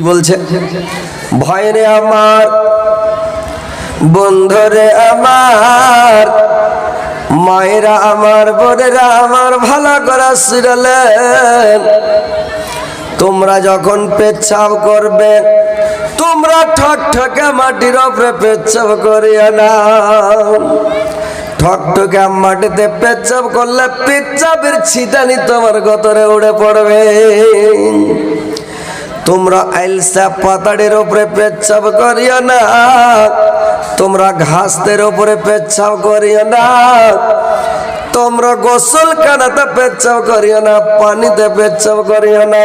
কি বলছে? ভয়রে আমার, বন্ধুরে আমার, মায়েরা আমার, বোনেরা আমার, ভালো করা শিরলেন তোমরা যখন পেচ্ছাব করবে, তোমরা ঠক ঠকে মাটির ওপরে পেচ্ছাব করিও না। ঠক ঠকে মাটিতে পেচ্ছাব করলে পেচ্ছাবের ছিটানি তোমার গতরে উড়ে পড়বে। তোমরা আইলসা পাতাড়ের উপরে পেচ্ছাপ করিও না। তোমরা ঘাসদের উপরে পেচ্ছাপ করিও না। তোমরা গোসল কানাতে পেচ্ছাপ করিও না, পানিতে পেচ্ছাপ করিও না।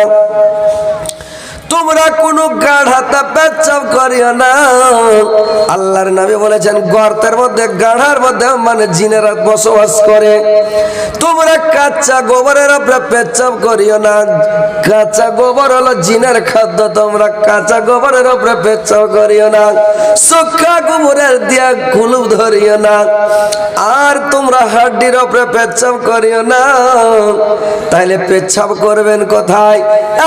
তোমরা কোন গাঢ়াতে পেচ্ছাব করিও না। আল্লাহর নবী বলেছেন, গর্তের মধ্যে, গাঢ়ার মধ্যে মানে জিনেরা বসবাস করে। তোমরা কাঁচা গোবরের উপরে পেচ্ছাব করিও না। কাঁচা গোবর হলো জিনের খাদ্য, তোমরা কাঁচা গোবরের উপরে পেচ্ছাব করিও না। সুখা গোবরের দিয়া কুলুপ ধরিও না। আর তোমরা হাড্ডির উপরে পেচ্ছাব করিও না। তাইলে পেচ্ছাব করবেন কোথায়?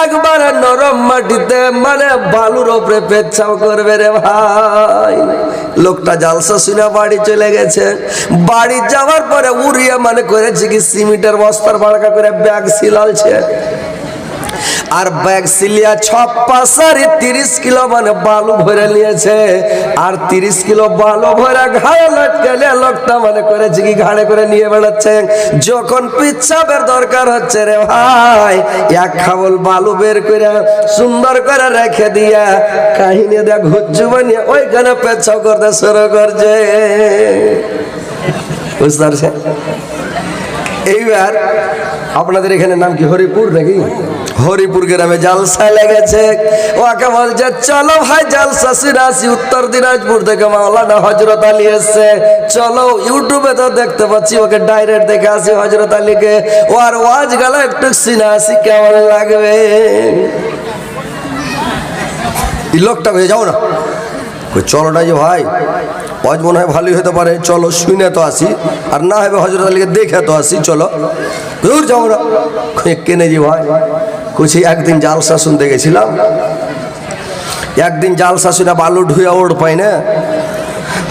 একবার নরম মাটিতে মানে বালুর ওপরে পেচ্ছাও করবে রে ভাই। লোকটা জালসা শুনে বাড়ি চলে গেছে। বাড়ি যাওয়ার পরে উড়িয়ে মানে করেছে কি সিমেন্টের বস্তার বাড়কা করে ব্যাগ সিলালছে আর ব্যাগ সিলিয়া ছপ্পাশারি তিরিশ কিলো মানে বালু ভরে নিয়েছে। আর তিরিশ কিলো বালু ভরে ঘাড়ে লটকেলে লোকটা মানে করেছে কি ঘাড়ে করে নিয়ে বেড়াচ্ছে। যখন পিচ্ছাবের দরকার হচ্ছে রে ভাই, এক খাবল বালু বের করে সুন্দর করে রেখে দিয়া কাহিনী দেখ হুজ্জু বানিয়ে ওইখানে পেচ্ছাব করতে শুরু করছে। বুঝতে পারছেন? এইবার আপনাদের এখানে নাম কি? হরিপুর নাকি? হরিপুর গ্রামে জালসা লেগেছে। ওকে বলছে, চলো ভাই, জালসা সিরাসি উত্তর দিনাজপুর থেকে মাওলানা হজরত আলী এসছে। চলো, ইউটিউবে তো দেখতে পাচ্ছি, ওকে ডাইরেক্ট দেখে আসি হজরত আলীকে। ও আর ওয়াজ গেল, একটু সিনাসি কেমন লাগবে? লোকটা হয়ে যাও না। চলো না ভাই। ওয়াজ মনে হয় ভালোই হতে পারে। চলো, শুনে তো আসি। আর না হবে হজরত আলীকে দেখে তো আসি, চলো। দূর যাও না কেনে যে ভাই? কুছি একদিন জালসা শুনতে গেছিলাম। একদিন জালসা শুনে বালু ঢুয়ে ওড় পাই না।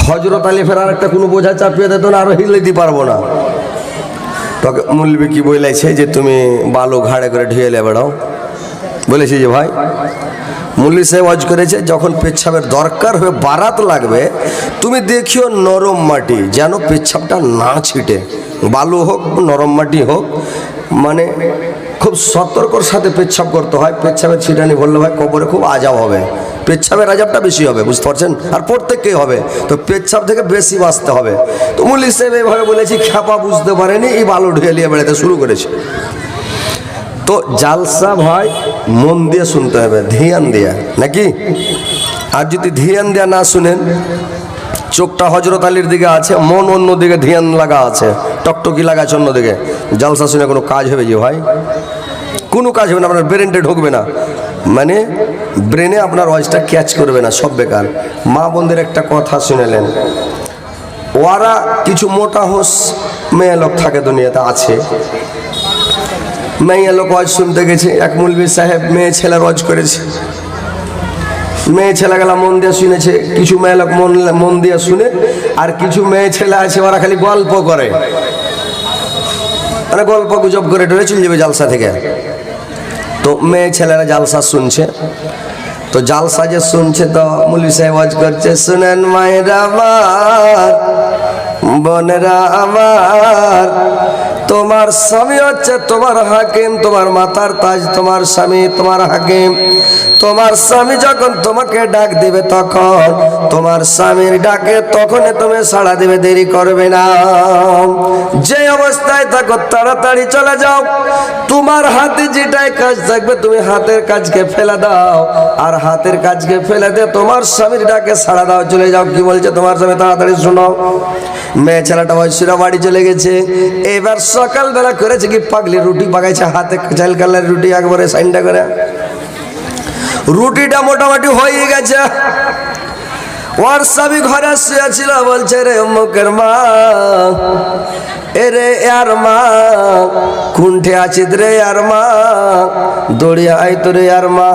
হজরত আলী ফের আর একটা কোনো বোঝা চাপিয়ে দিত না, আরও হিলে দিতে পারব না। তোকে মূল্যবি কি বলেছে যে তুমি বালু ঘাড়ে করে ঢুয়ে বেড়াও? বলেছি যে ভাই মুল্লি সাহেব ওয়াজ করেছে, যখন পেচ্ছাপের দরকার হয়ে বারাত লাগবে, তুমি দেখিও নরম মাটি, যেন পেচ্ছাপটা না ছিটে। বালু হোক, নরম মাটি হোক মানে খুব সতর্কর সাথে পেচ্ছাপ করতে হয়, পেচ্ছাপের ছিটানি বললে ভাই কবরে খুব আজাব হবে। পেচ্ছাপের আজাবটা বেশি হবে, বুঝতে পারছেন? আর প্রত্যেককেই হবে? তো পেচ্ছাপ থেকে বেশি বাঁচতে হবে। তো মুল্লি সাহেব এইভাবে বলেছি, খ্যাপা বুঝতে পারেনি, এই বালু ঢুয়ে নিয়ে বেড়াতে শুরু করেছে। তো জালসা ভাই, মন দিয়ে শুনতে হবে, ধ্যান দিয়া। নাকি? আর যদি ধ্যান দেয়া না শুনেন, চোখটা হজরত আলীর দিকে আছে, মন অন্য দিকে ধ্যান লাগা আছে, টকটকি লাগা আছে অন্যদিকে। জালসা শুনে কোনো কাজ হবে যে ভাই? কোনো কাজ হবে না, আপনার ব্রেনটা ঢুকবে না। মানে ব্রেনে আপনার ভয়েসটা ক্যাচ করবে না, সব বেকার। মা বোনদের একটা কথা শুনেলেন ওরা কিছু মোটা হোস মেয়ে লোক থাকে দুনিয়াতে, আছে। মেয়ে লোক ওয়াজ শুনতে গেছে। এক মুলবি সাহেব মেয়ে ছেলে রজ করেছে। মেয়ে ছেলেগুলা মন দিয়ে শুনেছে। কিছু মেয়ে লোক মন মন দিয়ে শুনে, আর কিছু মেয়ে ছেলে আছে, ওরা খালি গল্প করে। মানে গল্প গুজব করে ডরে চলে যাবে জালসা থেকে। তো মেয়ে ছেলেরা জালসা শুনছে। তো জালসা যে শুনছে তো মুলি সাহেব ওয়াজ করছে, শুনেন মায়েরা আমার বোনেরা আমার তোমার স্বামী হচ্ছে তোমার হাকিম, তোমার মাথার তাজ তোমার স্বামী, তোমার হাকিম। তোমার স্বামী যখন তোমাকে ডাক দিবে তখন, তোমার স্বামীর ডাকে তখনই তুমি সাড়া দিবে, দেরি করবে না। যে অবস্থায় থাকো, তাড়াতাড়ি চলে যাও। তোমার হাতে যেটাই কাজ থাকবে, তুমি হাতের কাজকে ফেলে দাও। আর হাতের কাজকে ফেলে দিয়ে তোমার স্বামীর ডাকে সাড়া দাও, চলে যাও। কি বলছে তোমার স্বামী? তাড়াতাড়ি শোনো। মেয়ে ছেলেটা বয়সীরা বাড়ি চলে গেছে। এবার সকালবেলা করেছে কি পাগলি রুটি পাকাইছে হাতে চাল কালার রুটি একবারে সাইনটা করে। রুটিটা মোটামুটি হয়ে গেছে। ওর স্বামী ঘরে শুয়েছিল, বলছে, রে মুখের মা এরে আর মা, কুণ্ঠে আছিস রে আর মা দড়িয়া আই তোরে আর মা।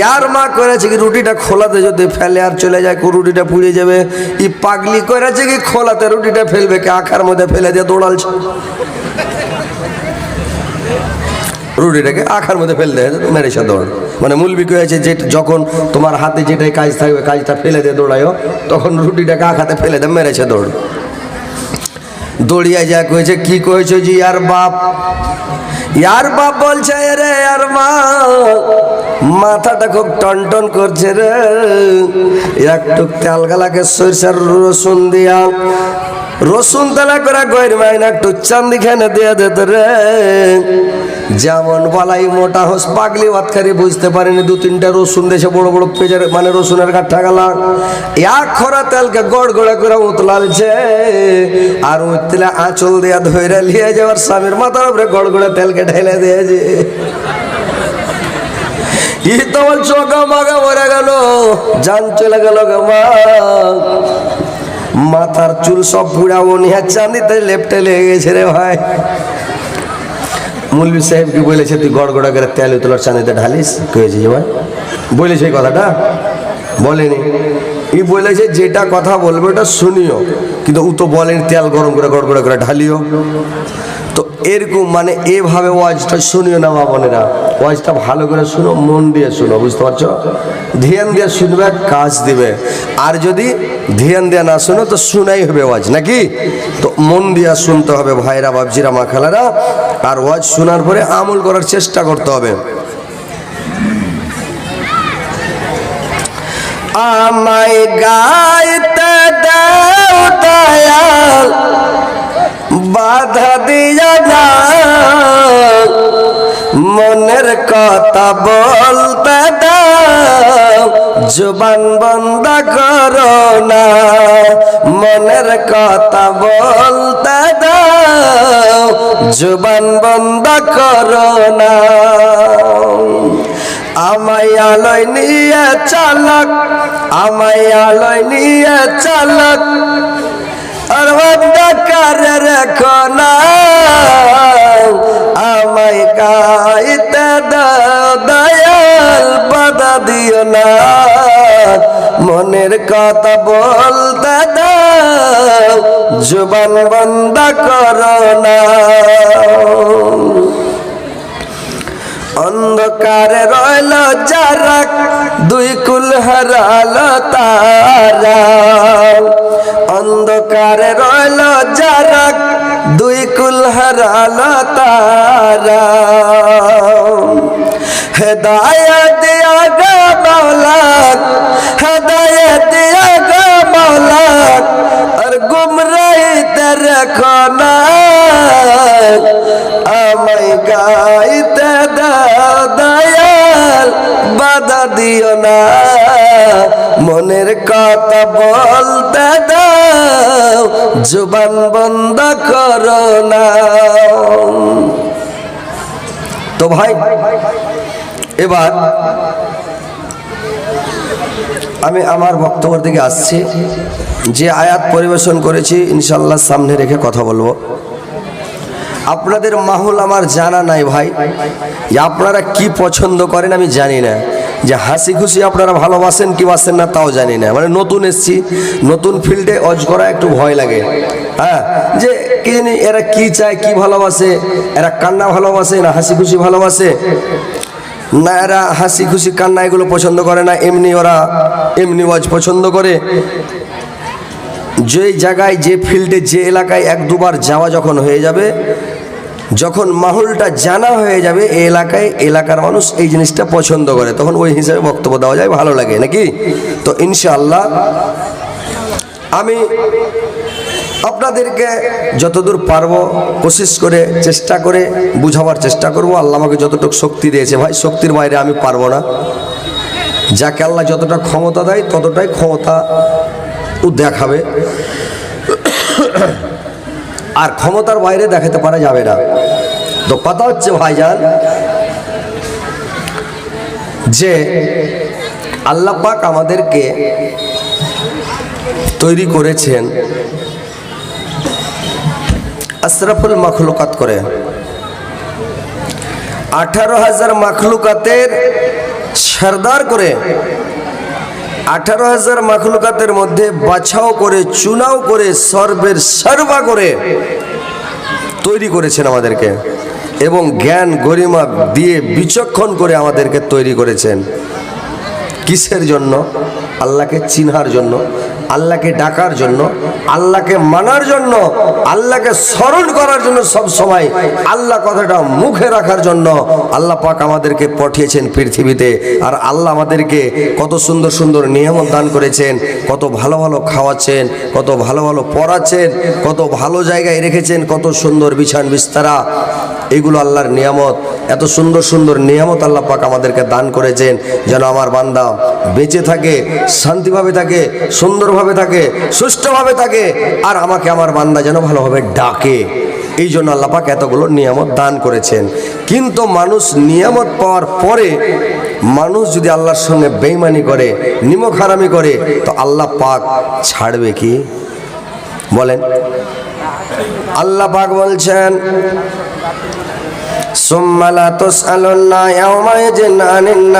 ইয়ার মা করেছে কি রুটিটা খোলাতে, যদি ফেলে আর চলে যায় রুটিটা পুড়ে যাবে। ই পাগলি করেছে কি খোলাতে, রুটিটা ফেলবে কে আখার মধ্যে ফেলে দিয়ে দৌড়ালছে রুটিটাকে আখার মধ্যে ফেল দেয় মেরেছে দৌড় মানে মূল বিষয় হয়েছে যে যখন তোমার হাতে যেটাই কাজ থাকবে, কাজটা ফেলে দিয়ে দৌড়ায়ও, তখন রুটিটাকে আখাতে ফেলে দেয় মেরেছে দৌড় দৌড়িয়া যা কয়েছে কি কয়েছ যে ইয়ার বাপ? ইয়ার বাপ বলছে রে আর মা, মাথাটা খুব টনটন করছে রে। একটু তেল গালাকে সরষার রসুন দিয়া, রসুন তেলা করে গইর মাইনা, একটু চান্দি খেনে দিয়ে দিত রে। যেমন বলাই মোটা হোস, পাগলি ভাতখারি বুঝতে পারেনি, দু তিনটা রসুন দেশে বড় বড় পেজের মানে রসুনের কাঠা গেলা। এক খরা তেলকে গড় গড়ে করে উতলালছে, আর উতলে আঁচল দিয়া ধরে লিয়ে যাওয়ার স্বামীর মাথার উপরে গড় গড়ে তেলকে ঢেলে দিয়েছে। ই তোমার চোখা মাগা মরে গেল, জান চলে গেল মাথার চুল সব পুরা নিয়ে চাঁদিতে লেপটে লেগে গেছে রে ভাই। মুলবি সাহেব কি বলেছে, তুই গড় গড়া করে তেল তোলার চাঁদিতে ঢালিস? যে ভাই। বলেছে এই কথাটা? বলেনি। ই বলেছে, যেটা কথা বলবে ওটা শুনিও। কিন্তু ও তো বলেন তেল গরম করে গড় গড়া করে ঢালিও। তো এরকম মানে এভাবে ওয়াজটা শুনিও না মা বোনেরা। ওয়াজটা ভালো করে শুনো, মন দিয়ে শুনো, বুঝতে পারছ? ধ্যান দিয়ে শুনবে, কাজ দিবে। আর যদি ধ্যান দিয়ে না শুনো, তো শুনাই হবে ওয়াজ, নাকি? তো মন দিয়ে শুনতে হবে ভাইরা বাবজিরা মা খালারা। আর ওয়াজ শোনার পরে আমল করার চেষ্টা করতে হবে। আমায় গাইতে দাও দয়াল। বাধা দিয়া না মনের কথা বলতে দাও। জুবান বন্ধ করো না। মনের কথা বলতে দাও। জুবান বন্ধ করো না। আমায় আলোয় নিয়ে চালক আমায় আলোয় নিয়ে চালক আর অন্ধকার রেখো না। আমায় গাইতে দয়াল বাধা দিও না। মনের কথা বলতে দাও, জুবান বন্ধ করো না। অন্ধকারে রইল যারা, দুই কুল হারাল তারা। অন্ধকারে রইল যারা দুই কুল হারাল তারা। হেদায়ত দিয়া গো মাওলা হেদায়ত দিয়া গো মাওলা আর গুমরাইতে রেখো না আমায় গাইতে দাও দয়াল, বাধা দিও না। মনের কথা বলতে দাও, জুবান বন্ধ করো না। তো ভাই, এবার আমি আমার বক্তব্যের দিকে আসছি। যে আয়াত পরিবেশন করেছি ইনশাল্লাহ সামনে রেখে কথা বলব। আপনাদের মাহুল আমার জানা নাই ভাই। আপনারা কি পছন্দ করেন আমি জানি না। যে হাসি খুশি আপনারা ভালোবাসেন কি বাসেন না তাও জানি না। মানে নতুন এসছি, নতুন ফিল্ডে অজ করা একটু ভয় লাগে। হ্যাঁ যে কি জানি এরা কি চায়, কি ভালোবাসে, এরা কান্না ভালোবাসে না হাসি খুশি ভালোবাসে? না এরা হাসি খুশি কান্না এগুলো পছন্দ করে না, এমনি ওরা এমনি ওয়াজ পছন্দ করে। যে জায়গায়, যে ফিল্ডে, যে এলাকায় এক দুবার যাওয়া যখন হয়ে যাবে যখন মাহলটা জানা হয়ে যাবে এলাকায় এলাকার মানুষ এই জিনিসটা পছন্দ করে, তখন ওই হিসাবে বক্তব্য দেওয়া যায়, ভালো লাগে, নাকি? তো ইনশাআল্লাহ, আমি আপনাদেরকে যতদূর পারব কোশিস করে চেষ্টা করে বুঝাবার চেষ্টা করব। আল্লাহ আমাকে যতটুকু শক্তি দিয়েছে, ভাই, শক্তির বাইরে আমি পারব না। যাকে আল্লাহ যতটা ক্ষমতা দেয়, ততটাই ক্ষমতা দেখাবে। আর ক্ষমতার বাইরে দেখাতে পারা যাবে না। তো কথা হচ্ছে, ভাইজান, যে আল্লাহ পাক আমাদেরকে তৈরি করেছেন আশরাফুল মখলুকাত করে। আঠারো হাজার মাখলুকাতের সর্দার করে আঠারো হাজার মাখলুকাতের মধ্যে বাছাও করে, চুনাও করে সর্বের সর্বা করে তৈরি করেছেন আমাদেরকে এবং জ্ঞান গরিমা দিয়ে বিচক্ষণ করে আমাদেরকে তৈরি করেছেন। কিসের জন্য? আল্লাহকে চিনহার জন্য, আল্লাহকে ডাকার জন্য, আল্লাহকে মানার জন্য, আল্লাহকে স্মরণ করার জন্য সব সময়, আল্লাহ কথাটা মুখে রাখার জন্য আল্লাহ পাক আমাদেরকে পাঠিয়েছেন পৃথিবীতে। আর আল্লাহ আমাদেরকে কত সুন্দর সুন্দর নিয়ামত দান করেছেন, কত ভালো ভালো খাওয়াচ্ছেন, কত ভালো ভালো পড়াচ্ছেন, কত ভালো জায়গায় রেখেছেন, কত সুন্দর বিছান বিস্তারা। এগুলো আল্লাহর নিয়ামত। এত সুন্দর সুন্দর নিয়ামত আল্লাহ পাক আমাদেরকে দান করেছেন। যেন আমার বান্দা বেঁচে থাকে, শান্তিভাবে থাকে, সুন্দরভাবে থাকে, সুষ্ঠুভাবে থাকে, আর আমাকে আমার বান্দা যেন ভালোভাবে ডাকে। এই জন্য আল্লাপাক এতগুলো নিয়ামত দান করেছেন। কিন্তু মানুষ নিয়ামত পাওয়ার পরে মানুষ যদি আল্লাহর সঙ্গে বেইমানি করে, নিমক হারামি করে, তো আল্লাহ পাক ছাড়বে কি? বলেন। আল্লাহ পাক বলছেন যে নানিন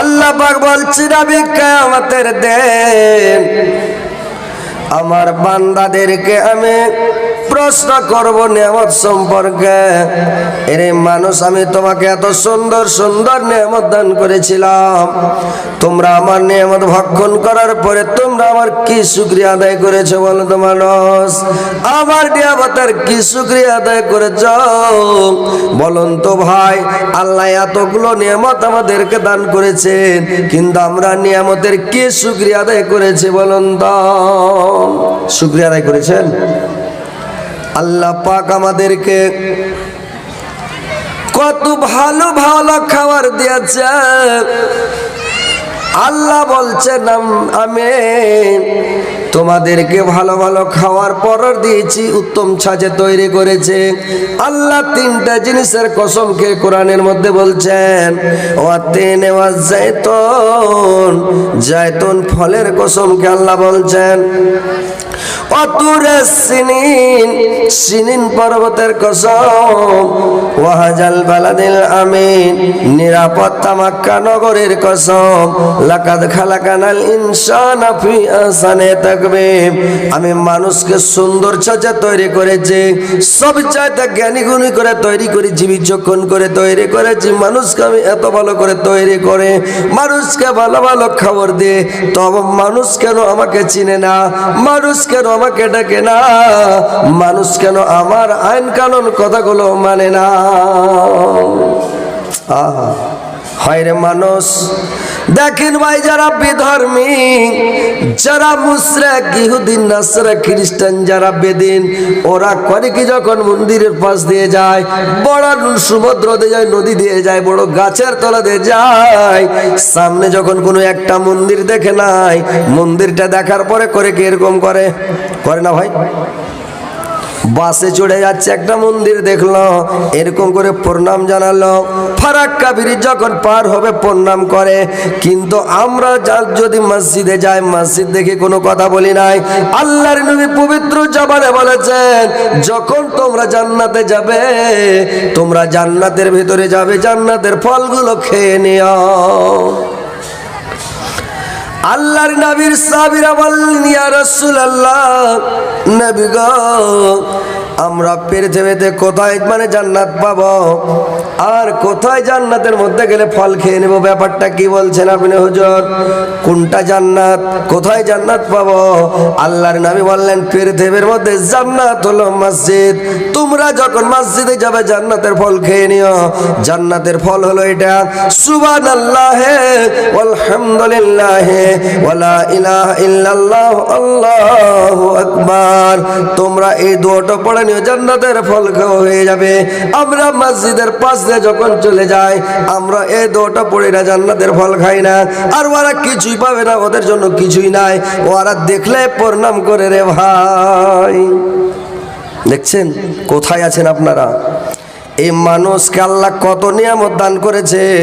আল্লাহ পাক বলছি রবি কেয়ামতের দেন আমার বান্দাদেরকে আমি প্রশ্ন করব নিয়ামত সম্পর্কে। এরে মানুষ, আমি তোমাকে এত সুন্দর সুন্দর নিয়ামত দান করেছিলাম। তোমরা আমার নিয়ামত ভক্ষণ করার পরে তোমরা আমার কি শুক্রিয়া আদায় করেছ বলো তো মানুষ? আমার নিয়ামতের কি শুক্রিয়া আদায় করেছ? বলুন তো ভাই, আল্লাহ এতগুলো নিয়ামত আমাদেরকে দান করেছেন, কিন্তু আমরা নিয়ামতের কি শুক্রিয়া আদায় করেছি বলুন তো? শুক্রিয়া আদায় করেছেন। আল্লাহ পাক আমাদেরকে কত ভালো ভালো খাবার দিয়েছে। আল্লাহ বলছেন আমি তোমাদেরকে ভালো ভালো খাওয়ার পর দিয়েছি, উত্তম ছাঁচে তৈরি করেছে। আল্লাহ তিনটা জিনিসের কসম খেয়ে কোরআনের মধ্যে বলছেন জায়তুন জায়তুন ফলের কসমকে আল্লাহ বলছেন। অতুরে সিনিন সিনিন পর্বতের কসম। ওয়াহাজাল বালাদিল আমিন নিরাপত্তা মাক্কা নগরের কসম। লাকাদ খালাকানাল ইনসানা ফি আহসানে তাকবীম আমি মানুষকে সুন্দর চাচা তৈরি করেছি, সব চাইতে জ্ঞানী গুণী করে তৈরি করেছি বিচক্ষণ করে তৈরি করেছি মানুষকে আমি এত ভালো করে তৈরি করে, মানুষকে ভালো ভালো খবর দিয়ে, তবে মানুষ কেন আমাকে চিনে না? মানুষ কেন আমাকে ডাকে না? মানুষ কেন আমার আইন কানুন কথাগুলো মানে না? হয় রে মানুষ দেখেন ভাই, যারা বিধর্মী, যারা মুসরাক ইহুদিন নাসরা খ্রিস্টান যারা বেদিন, ওরা করে কি যখন মন্দিরের পাশ দিয়ে যায় বড় সমুদ্র দিয়ে যায়, নদী দিয়ে যায়, বড় গাছের তলা দিয়ে যায়। সামনে যখন কোনো একটা মন্দির দেখে নাই, মন্দিরটা দেখার পরে করে কি এরকম করে? করে না ভাই? বাসে চড়ে যাচ্ছে একটা মন্দির দেখল, এরকম করে প্রণাম জানালো ফারাক্কা ব্রিজ যখন পার হবে প্রণাম করে, কিন্তু আমরা যা- যদি মসজিদে যাই, মসজিদ দেখে কোনো কথা বলি নাই। আল্লাহর নবী পবিত্র জবানে বলেছেন, যখন তোমরা জান্নাতে যাবে, তোমরা জান্নাতের ভিতরে যাবে, জান্নাতের ফলগুলো খেয়ে নিও। আল্লাহর নবীর সাবিরা বললেন, ইয়া রাসূলুল্লাহ, নবী গো আমরা পৃথিবীতে কোথায়? মানে জান্নাত পাবো। আর কোথায় জান্নাতের মধ্যে গেলে ফল খেয়ে নেব? ব্যাপারটা কি বলছেন আপনি হুজুর? কোনটা জান্নাত? কোথায় জান্নাত পাবো? আল্লাহর নবী বললেন পৃথিবীর মধ্যে জান্নাত হলো মসজিদ। তোমরা যখন মসজিদে যাবে, জান্নাতের ফল খেয়ে নিও। জান্নাতের ফল হলো এটা, সুবহানাল্লাহ আলহামদুলিল্লাহ ওয়ালা ইলাহা ইল্লাল্লাহ, আল্লাহু আকবার। তোমরা এই দুটো পড়ে নিও জান্নাতের ফল খাওয়া হয়ে যাবে। আমরা মসজিদের পাশ দিয়ে যখন চলে যাই, আমরা এই দুটো পড়ে না, জান্নাতের ফল খাই না। আর ওরা কিছুই পাবে না, ওদের জন্য কিছুই নাই। ওরা দেখলে প্রণাম করে রে ভাই। দেখছেন? কোথায় আছেন আপনারা? এই মানুষকে আল্লাহ কত নিয়ামত দান করেছেন,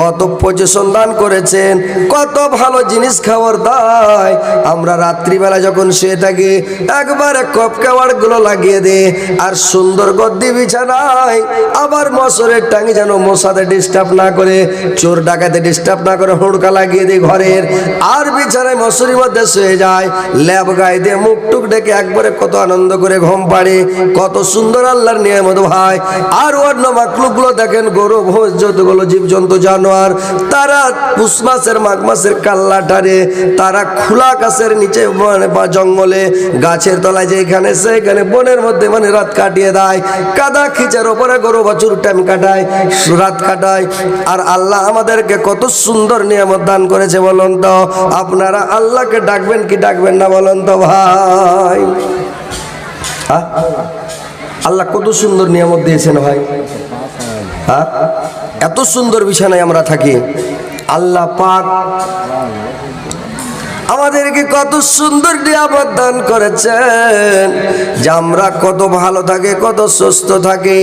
কত পজিশন দান করেছেন, কত ভালো জিনিস খাবার দেয়। আমরা রাত্রিবেলা যখন শুয়ে থাকি, একবারে কপ কাওয়াড়গুলো লাগিয়ে দে আর সুন্দর গদ্দি বিছানায় আবার মশরের টাঙ্গি যেন মশাতে ডিস্টার্ব না করে, চোর ডাকাতে ডিস্টার্ব না করে হুড়কা লাগিয়ে দিই ঘরের। আর বিছানায় মশুরির মধ্যে শুয়ে যায় ল্যাব গায়ে দিয়ে মুখ টুক ডেকে একবারে কত আনন্দ করে ঘুম পাড়ে, কত সুন্দর আল্লাহর নিয়ামত ভাই আর অন্য মাকলুকগুলো দেখেন গরু, ভোজ যতগুলো জীবজন্তু, জানোয়ার, তারা পুষ মাসের মাঘ মাসের কাল্লা টারে তারা খোলা আকাশের নিচে মানে বা জঙ্গলে, গাছের তলায় যেখানে সেখানে বনের মধ্যে মানে রাত কাটিয়ে দেয়, কাদা খিচের ওপরে গরু বাছুর টাইম কাটায়, রাত কাটায়। আর আল্লাহ আমাদেরকে কত সুন্দর নিয়ামত দান করেছে বলুন তো? আপনারা আল্লাহকে ডাকবেন কি ডাকবেন না বলুন তো ভাই? হ্যাঁ? আল্লাহ কত সুন্দর নিয়ামত দিয়েছেন ভাই। হ্যাঁ এত সুন্দর বিছানায় আমরা থাকি। আল্লাহ পাক আমাদেরকে কত সুন্দর নিয়ামত দান করেছেন যে আমরা কত ভালো থাকে, কত সুস্থ থাকে।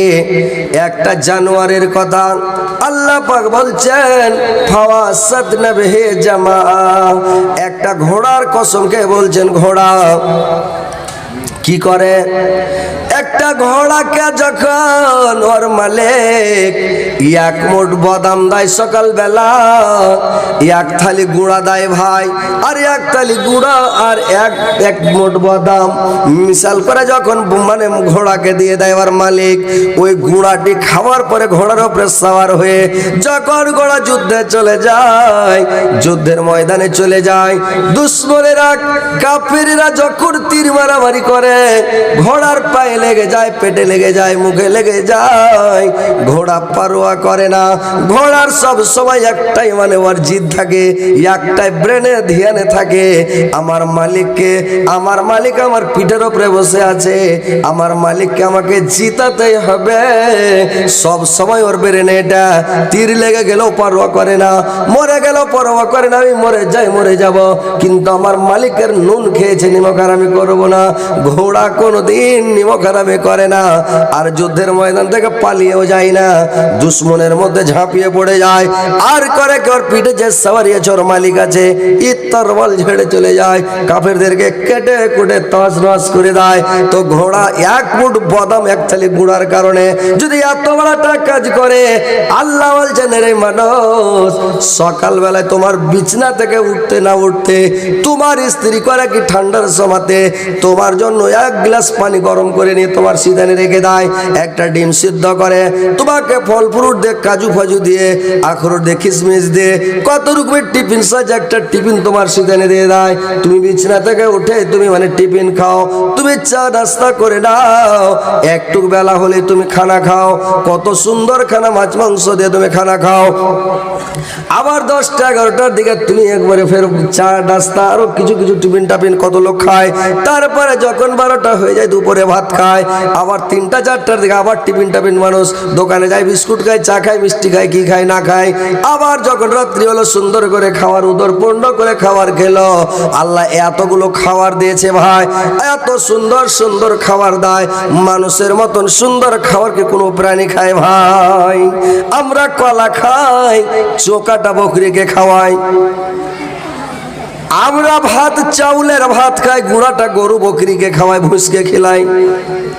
একটা জানোয়ারের কথা আল্লাহ পাক বলছেন ফাওয়াসাত নবহে জামা। একটা ঘোড়ার কসমকে বলছেন, ঘোড়া কি করে? ঘোড়াকে যখন ওর মালিক এক মোট বাদাম দেয় সকালবেলা এক থালি গুঁড়া দেয় ভাই, আর এক থালি গুঁড়া আর এক এক মোট বাদাম। মিশাল করে যখন মানে ঘোড়াকে দিয়ে দেয় ওর মালিক, ওই গুঁড়াটি খাওয়ার পরে ঘোড়ার উপরে সাওয়ার হয়ে যখন ঘোড়া যুদ্ধে চলে যায়, যুদ্ধের ময়দানে চলে যায়, দুশ্মনেরা, কাফেরেরা যখন তীর মারামারি করে, ঘোড়ার পায়ে লেগে যায় পেটে লেগে যায়, মুখে লেগে যায়। ঘোড়া পারোয়া করে না। ঘোড়ার সব সময় একটাই মানে ওর জিদ থাকে, একটাই ব্রেনে ধ্যানে থাকে। আমার মালিককে, আমার মালিক আমার পিঠের উপরে বসে আছে। আমার মালিককে আমাকে জিতাতেই হবে। সব সময় ওর ব্রেনে এটা তীর লেগে গেলেও পারোয়া করে না। মরে গেলেও পরোয়া করে না। আমি মরে যাই, মরে যাব। কিন্তু আমার মালিকের নুন খেয়েছে, নিমক আর আমি করব না। ঘোড়া কোনোদিন নিমক আমি করে না, আর যুদ্ধের ময়দান থেকে পালিয়েও যায় না। দুশ্মনের মধ্যে ঝাঁপিয়ে পড়ে যায়। আর করে কি ওর পিঠে যে সাওয়ারিয়া চোর মালিক আছে ইত্তর বল ঝেড়ে চলে যায়। কাফেরদেরকে কেটে কুটে তস নস করে দেয়। তো ঘোড়া এক মুঠ বদাম এক থালি গুড়ার কারণে যদি এত বড় কাজ করে, আল্লাহ বলছেন, রে মানুষ, সকালবেলায় তোমার বিছনা থেকে উঠতে না উঠতে, তোমার স্ত্রী করে কি ঠান্ডার সমাতে তোমার জন্য এক গ্লাস পানি গরম করে নিয়ে তোমার সিদানে রেখে দেয়, একটা ডিম সিদ্ধ করে। তোমাকে ফল ফ্রুট দিয়ে, কাজু ফাজু দিয়ে, আখরোট দিয়ে কিশমিশ দিয়ে, কত রকমের টিফিন সাজ একটা টিফিন তোমার সিদানে দিয়ে দেয়। তুমি বিছানা থেকে উঠে তুমি মানে টিফিন খাও। তুমি চা নাস্তা করে নাও। একটু বেলা হলে তুমি খানা খাও। কত সুন্দর খানা মাছ মাংস দিয়ে তুমি খানা খাও। আবার দশটা, এগারোটার দিকে তুমি একবারে ফের চা নাস্তা আরও কিছু কিছু টিফিন টাফিন কত লোক খায়। তারপরে যখন বারোটা হয়ে যায়, দুপুরে ভাত খায়। আবার তিনটা চারটার দিকে আবার টিফিন টাফিন মানুষ দোকানে যায়, বিস্কুট খায়, চা খায়, মিষ্টি খায় কি খায়, না খায়। আবার যখন রাত্রি হলো, সুন্দর করে খাওয়ার উদর, পূর্ণ করে খাবার খেলো। আল্লাহ এতগুলো খাবার দিয়েছে ভাই, এত সুন্দর সুন্দর খাবার দেয়। মানুষের মতন সুন্দর খাবারকে কোনো প্রাণী খায় ভাই? আমরা কলা খাই, চোকাটা বকরিকে খাওয়াই। আমরা ভাত, চাউলের ভাত খাই, গুঁড়াটা গরু বকরিকে খাওয়াই ভুসকে খিলাই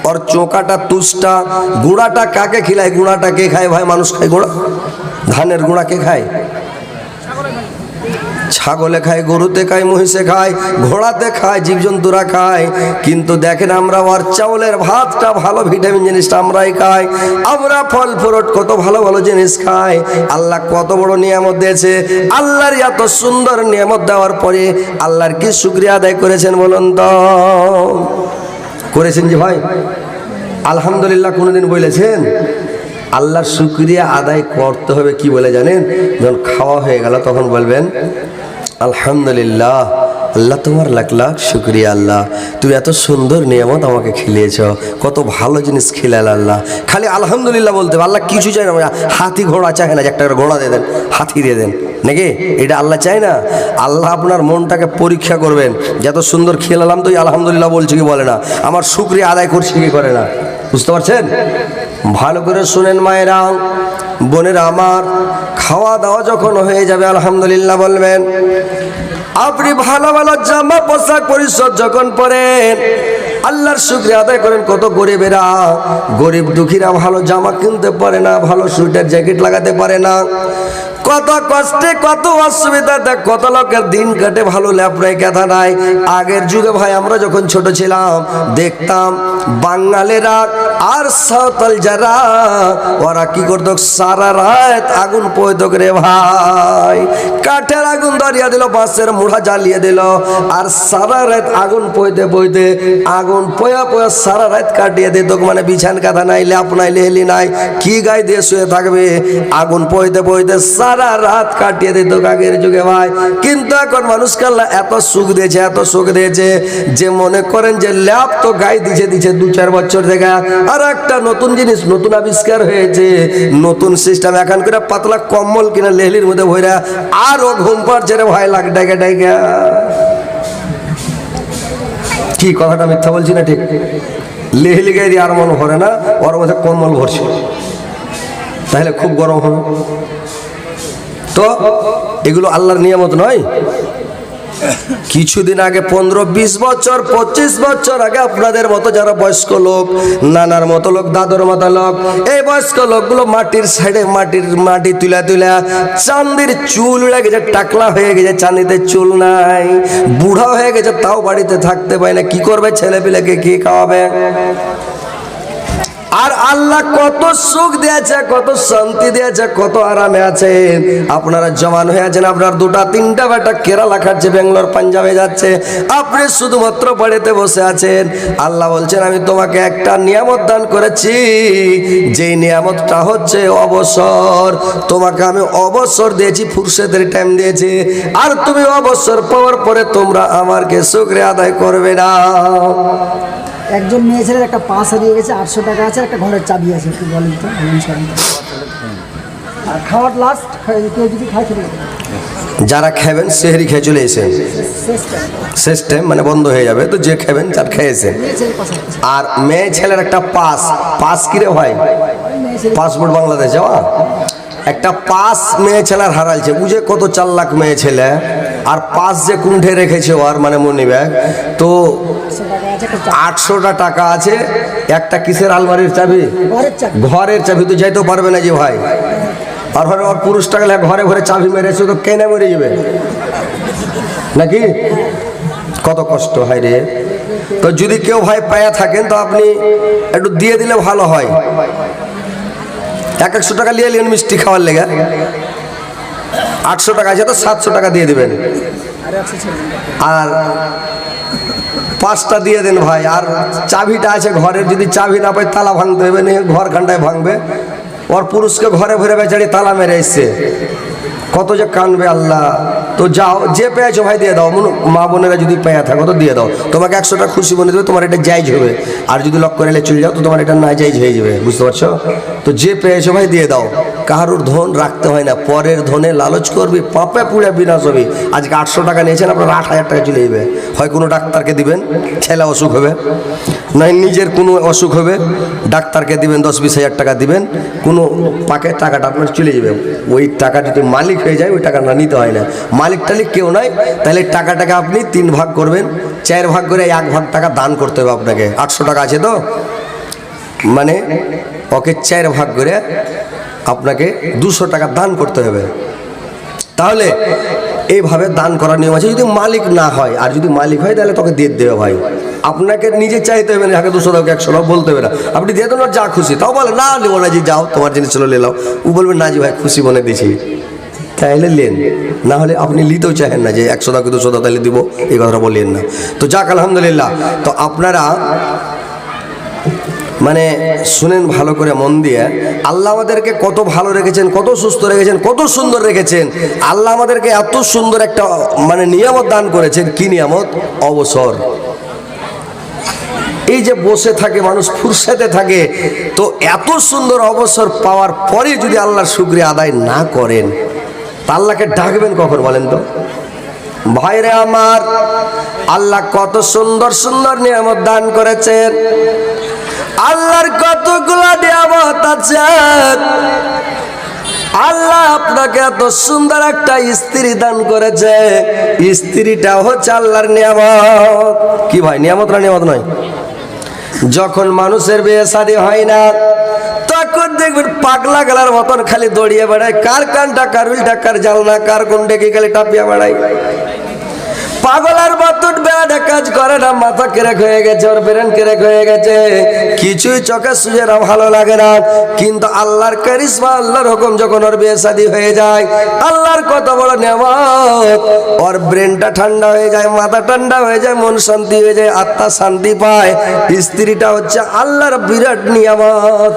ওর চোকাটা তুষটা, গুঁড়াটা কাকে খিলাই গুঁড়াটা কে খায় ভাই? মানুষ খায় গুঁড়া? ধানের গুঁড়া কে খায়? ছাগলে খায়, গরুতে খায়, মহিষে খায়, ঘোড়াতে খায়, জীবজন্তুরা খায়। কিন্তু দেখেন আমরা ওর চাউলের ভাতটা ভালো ভিটামিন জিনিসটা আমরাই খাই। আমরা ফল ফ্রুট কত ভালো ভালো জিনিস খাই। আল্লাহ কত বড় নিয়ামত দিয়েছে। আল্লাহর এত সুন্দর নিয়ামত দেওয়ার পরে আল্লাহর কি শুক্রিয়া আদায় করেছেন বলুন তো? করেছেন যে ভাই? আলহামদুলিল্লাহ কোনোদিন বলেছেন? আল্লাহর শুক্রিয়া আদায় করতে হবে কি বলে জানেন? যখন খাওয়া হয়ে গেল তখন বলবেন আলহামদুলিল্লাহ, আল্লাহ তোমার লাখ লাখ শুক্রিয়া আল্লাহ। তুমি এত সুন্দর নিয়ামত আমাকে খেলিয়েছ, কত ভালো জিনিস খেলাল আল্লাহ। খালি আলহামদুলিল্লাহ বলতে আল্লাহ কিছু চায় না হাতি ঘোড়া চায় না, যে একটা ঘোড়া দিয়ে দেন, হাতি দিয়ে দেন। নাকি? এটা আল্লাহ চায় না। আল্লাহ আপনার মনটাকে পরীক্ষা করবেন যত সুন্দর খেলালাম তো এই আলহামদুলিল্লাহ বলছি কি বলে না। আমার শুক্রিয়া আদায় করছি কি করে না। বুঝতে পারছেন? ভালো করে শুনেন মায়েরা। বোনের আমার, খাওয়া দাওয়া যখন হয়ে যাবে, আলহামদুলিল্লাহ বলবেন। আপনি ভালো ভালো জামা পোশাক পরিচ্ছদ যখন পরেন আল্লাহর শুক্রিয়া আদায় করেন, কত গরিবেরা। গরিব দুঃখীরা ভালো জামা কিনতে পারে না, ভালো সুইটার জ্যাকেট লাগাতে পারে না। কত কষ্টে, কত অসুবিধাতে কত লোকের দিন কাটে, ভালো ল্যাপ নাই কথা নাই আগের যুগে ভাই, আমরা যখন ছোট ছিলাম, দেখতাম বাঙালিরা আর সাঁওতাল যারা, ওরা কি করতো, সারা রাত আগুন পয়তো করে ভাই। কাঠের আগুন ধরিয়া দিল, বাঁশের মুড়া জ্বালিয়ে দিল, আর সারা রাত আগুন পইতে পইতে আগুন পয়া পয়া সারা রাত কাটিয়ে দিত মানে বিছান কাঁথা নাই, ল্যাপ নাই, লেহলি নাই, কি গায়ে দিয়ে শুয়ে থাকবে? আগুন পইতে পইতে সারা রাত কাটিয়ে দিত আগের যুগে ভাই। কিন্তু এখন মানুষ কাল্লা এত সুখ দিয়েছে, এত সুখ দিয়েছে যে মনে করেন যে ল্যাপ তো গায়ে দিছে দিছে দু চার বছর থেকে। আর একটা নতুন জিনিস, নতুন আবিষ্কার হয়েছে। নতুন সিস্টেম, এখন করে পাতলা কম্বল কিনা লেহলির মধ্যে ভইরা আরও ঘুম পাচ্ছে রে ভাই লাগ ডাইকা ডাইকা। কি কথাটা মিথ্যা বলছি না, ঠিক। লেহলিগাই দিয়ে আর মন ভরে না, ওর মধ্যে কম্বল ভরছে? তাহলে খুব গরম হবে। তো এগুলো আল্লাহর নিয়ামত নয়? কিছুদিন আগে পনেরো, বিশ বছর, পঁচিশ বছর আগে আপনাদের মতো যারা বয়স্ক লোক, নানার মতো লোক, দাদর মতো লোক, এই বয়স্ক লোকগুলো মাটির সাইডে মাটির মাটি তুলা তুলা চান্দির চুল উড়ে গেছে, টাকলা হয়ে গেছে চান্দিতে চুল নাই, বুড়া হয়ে গেছে, তাও বাড়িতে থাকতে পারে না, কি করবে ছেলে পিলেকে কি খাওয়াবে? আর আল্লাহ কত সুখ দিয়েছে, কত শান্তি দিয়েছে, কত আরামে আছেন আপনারা জমান হয়ে আছেন, আপনার দুটা, তিনটা বেটা কেরালা খাচ্ছে ব্যাঙ্গালোর পাঞ্জাবে যাচ্ছে। আপনি শুধুমাত্র বাড়িতে বসে আছেন। আল্লাহ বলছেন, আমি তোমাকে একটা নিয়ামত দান করেছি। যেই নিয়ামতটা হচ্ছে অবসর। তোমাকে আমি অবসর দিয়েছি ফুরসেদের টাইম দিয়েছি। আর তুমি অবসর পাওয়ার পরে তোমরা আমাকে শুক্রিয়া আদায় করবে না। একজন মেয়ে ছেলের একটা পাস হারিয়ে গেছে আটশো টাকা আছে একটা ঘরের চাবি আছে একটু বলেন তো। আর খাওয়ার লাস্ট কেউ যদি খায় চলে যারা খাবেন সেহরি খেয়ে চলে এসে। শেষ টাইম মানে বন্ধ হয়ে যাবে তো যে খাবেন যার খেয়েছেন মেয়ে আর মেয়ে ছেলের একটা পাস পাস কিরে ভাই? পাসপোর্ট বাংলাদেশ যাওয়া একটা পাস মেয়ে ছেলের হারালছে বুঝে কত চার লাখ মেয়ে ছেলে? আর পাস যে কুণ্ঠে রেখেছে ওর মানে মনি ব্যাগ তো আটশোটা টাকা আছে একটা কিসের আলমারির চাবি? ঘরের চাবি। তো যাইতেও পারবে না যে ভাই। আর ঘরে ওর পুরুষ টাকা ঘরে ঘরে চাবি মেরেছে তো কেনে মরে যাবে? নাকি? কত কষ্ট হয় রে। তো যদি কেউ ভাই পায়া থাকেন তো আপনি একটু দিয়ে দিলে ভালো হয়। এক একশো টাকা নিয়ে নিন মিষ্টি খাওয়ার লেগে। আটশো টাকা আছে তো সাতশো টাকা দিয়ে দেবেন। আর পাঁচটা দিয়ে দেন ভাই, আর চাবিটা আছে ঘরের, যদি চাবি না পাই তালা ভাঙতে হবে না ঘর খান্ডায় ভাঙবে। ওর পুরুষকে ঘরে ঘুরে বেচারি তালা মেরে এসছে। কত যে কানবে আল্লাহ। তো যাও, যে পেয়েছ ভাই দিয়ে দাও মা বোনেরা যদি পেয়ে থাকো তো দিয়ে দাও। তোমাকে একশোটা খুশি মনে দেবে, তোমার এটা জায়জ হবে। আর যদি লক করে চলে যাও, তো তোমার এটা না জায়জ হয়ে যাবে, বুঝতে পারছ? তো যে পেয়েছ ভাই, দিয়ে দাও। কারোর ধন রাখতে হয় না, পরের ধনে লালচ করবি, পাপে পুড়ে বিনাশ হবে। আজকে আটশো টাকা নিয়েছেন, আপনার আট হাজার টাকা চলে যাবে। হয় কোনো ডাক্তারকে দিবেন ছেলে অসুখ হবে, নয় নিজের কোনো অসুখ হবে, ডাক্তারকে দিবেন, দশ বিশ হাজার টাকা দিবেন, কোনো পাকে টাকাটা আপনার চলে যাবে। ওই টাকা যদি মালিক হয়ে যায়, ওই টাকাটা নিতে হয় না। মালিক টালিক কেউ নাই, তাহলে টাকাটাকে আপনি তিন ভাগ করবেন, চার ভাগ করে এক ভাগ টাকা দান করতে হবে আপনাকে। আটশো টাকা আছে তো? মানে ওকে চার ভাগ করে আপনাকে দুশো টাকা দান করতে হবে। তাহলে এইভাবে দান করার নিয়ম আছে। যদি মালিক না হয়, আর যদি মালিক হয়, তাহলে তোকে দিয়ে দেবে ভাই। আপনাকে নিজে চাইতে হবে না, যাকে দুশো দাও, একশো দাও, বলতে হবে না। আপনি দিয়ে দেবেন যা খুশি। তাও বলে, না, নেব না, যে যাও, তোমার জিনিস চলো নিলাও ও বলবে, না জি ভাই, খুশি মনে দিছি। তাহলে লেন না হলে আপনি লিতেও চাহেন না যে একশো দাও কি দুশো দাও তাহলে দিব। এই কথাটা বললেন না। তো যাক, আলহামদুলিল্লাহ। তো আপনারা মানে শুনেন ভালো করে মন দিয়ে, আল্লাহ আমাদেরকে কত ভালো রেখেছেন, কত সুস্থ রেখেছেন, কত সুন্দর রেখেছেন। আল্লাহ আমাদেরকে এত সুন্দর একটা মানে নিয়ামত দান করেছেন। কি নিয়ামত? অবসর। এই যে বসে থাকে, মানুষ ফুরসাতে থাকে, তো এত সুন্দর অবসর পাওয়ার পরে যদি আল্লাহর শুক্রিয়া আদায় না করেন, তা আল্লাহকে ডাকবেন কখন বলেন তো? ভাইরে আমার, আল্লাহ কত সুন্দর সুন্দর নিয়ামত দান করেছেন। আল্লাহর কতগুলা নিয়ামত আছে? আল্লাহ আপনাকে এত সুন্দর একটা স্ত্রী দান করেছে। স্ত্রীটা হচ্ছে আল্লাহর নিয়ামত। কি ভাই, নিয়ামত না নিয়ামত নয়? যখন মানুষের বিয়ে শাদী হয় না, তখন দেখবেন পাগলা গেলার মতন খালি দৌড়িয়ে বেড়ায়। কার কানটা কার উল্টা কার জালনা, কার কোন ডেকে খালি টাপিয়া বেড়ায়? পাগলার মতন বেড়াটা কাজ করে না, মাথা কেরেক হয়ে গেছে, ওর ব্রেন কেরেক হয়ে গেছে। কিছুই চোখে সুজে না, ভালো লাগে না। কিন্তু আল্লাহর কারিশমা, আল্লাহর হুকুম যখন ওর বিয়ে শাদী হয়ে যায়, আল্লাহর কত বড় নেমত ওর ব্রেনটা ঠান্ডা হয়ে যায়, মাথা ঠান্ডা হয়ে যায়, মন শান্তি হয়ে যায়, আত্মা শান্তি পায়। স্ত্রীটা হচ্ছে আল্লাহর বিরাট নিয়ামত।